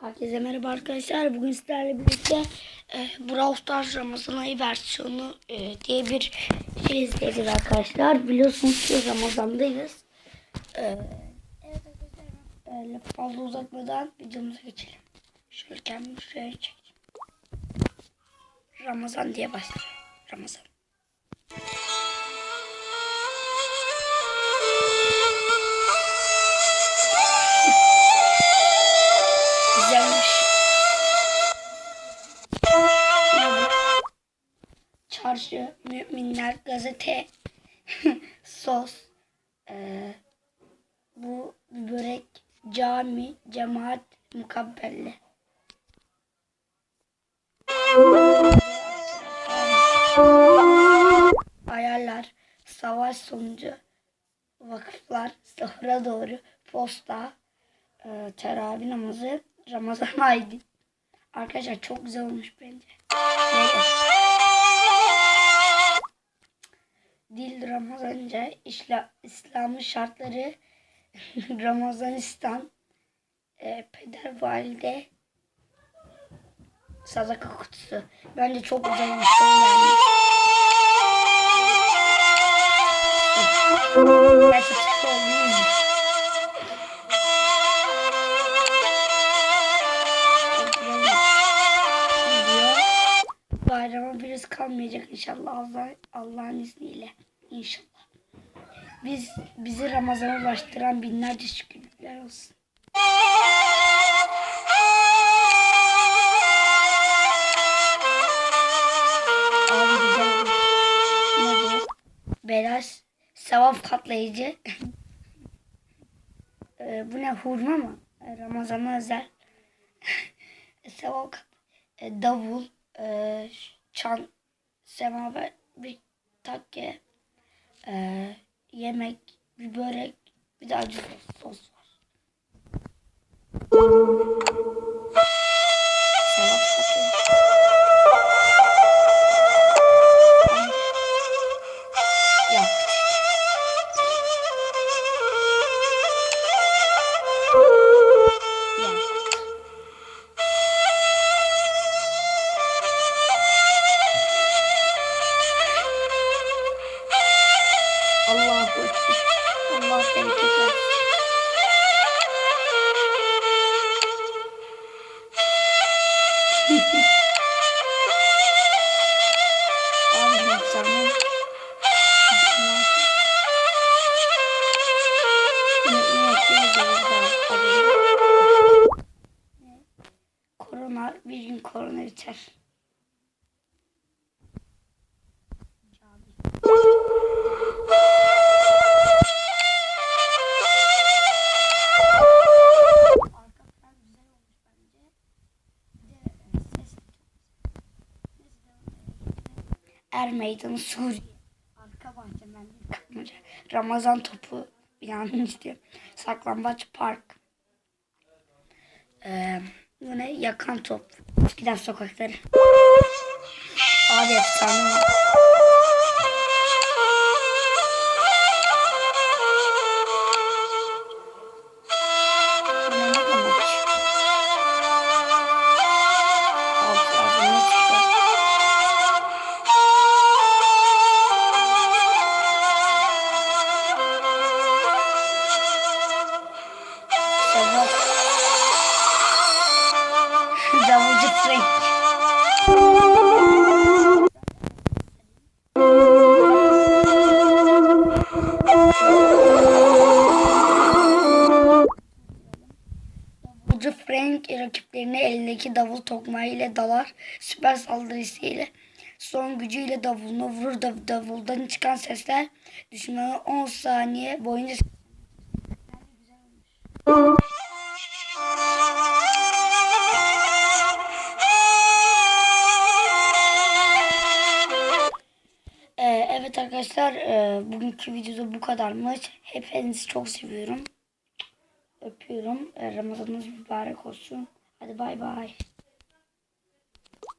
Herkese merhaba arkadaşlar. Bugün sizlerle birlikte e, Brawl Stars Ramazan ayı versiyonu e, diye bir şey izleyeceğiz arkadaşlar. Biliyorsunuz ki Ramazan'dayız. E, evet e, lafı fazla uzatmadan videomuza geçelim. Şöyle kendimi şuraya çekeyim. Ramazan diye başlıyor. Ramazan. Çarşı, müminler, gazete, sos, ee, bu börek, cami, cemaat, mukabbelle. Ayarlar, savaş sonucu, vakıflar, sahura doğru, posta, e, teravih namazı, Ramazan ayı. Arkadaşlar çok güzel olmuş bence. Neyse. Dil Ramazanca, İsla, İslam'ın şartları, Ramazanistan, e, peder valide, sadaka kutusu. Bence çok güzel olmuş. çok beğendim. Gerçi Bayrama virüs kalmayacak inşallah Allah Allah'ın izniyle. İnşallah. Biz bizi Ramazan'a ulaştıran binlerce şükürler olsun. Abi sevap katlayıcı. Ee, bu ne hurma mı? Ramazan'a özel. sevap kat- e, davul, e, çan, semaver, bir takke, e, yemek, bir börek, bir de acı sos, sos var. Efsane. Korona bir gün korona biter. Er Meydanı Suriye. Arka bahçeden bir kapmaca. Ramazan topu yani işte saklambaç park. Ee, bu ne? Yakan top. Giden sokakları. Abi efsane. Frank rakiplerine elindeki davul tokmağı ile dalar. Süper saldırısı ile son gücüyle davulunu vurur. Dav- davuldan çıkan sesler düşmanı 10 saniye boyunca Ee, evet arkadaşlar e, bugünkü videoda bu kadarmış. Hepinizi çok seviyorum. Öpüyorum. Ramazanınız mübarek olsun. Hadi bay bay.